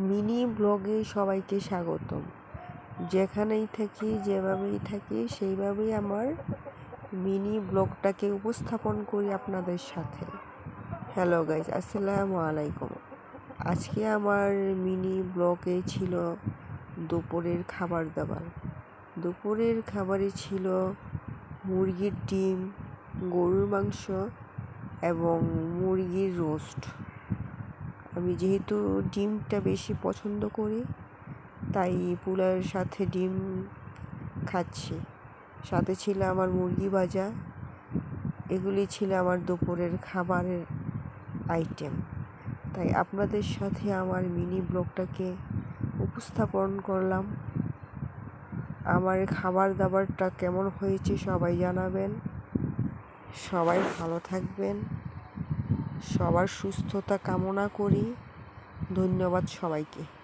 Mini ব্লগে সবাইকে স্বাগতম। যেখানেই থাকি, যেভাবেই থাকি, সেইভাবেই আমার মিনি ব্লগটাকে উপস্থাপন করি আপনাদের সাথে। হ্যালো গাইজ, আসসালামু আলাইকুম। আজকে আমার মিনি ব্লগে ছিল দুপুরের খাবার দাবার। দুপুরের খাবারে ছিল মুরগির ডিম, গরুর মাংস এবং মুরগির রোস্ট। আমি যেহেতু ডিমটা বেশি পছন্দ করি, তাই পোলাওয়ের সাথে ডিম খাচ্ছি। সাথে ছিল আমার মুরগি ভাজা। এগুলি ছিল আমার দুপুরের খাবারের আইটেম তাই আপনাদের সাথে আমার মিনি ব্লগটাকে উপস্থাপন করলাম। আমার খাবার দাবারটা কেমন হয়েছে সবাই জানাবেন। সবাই ভালো থাকবেন। সবার সুস্থতা কামনা করি। ধন্যবাদ সবাইকে।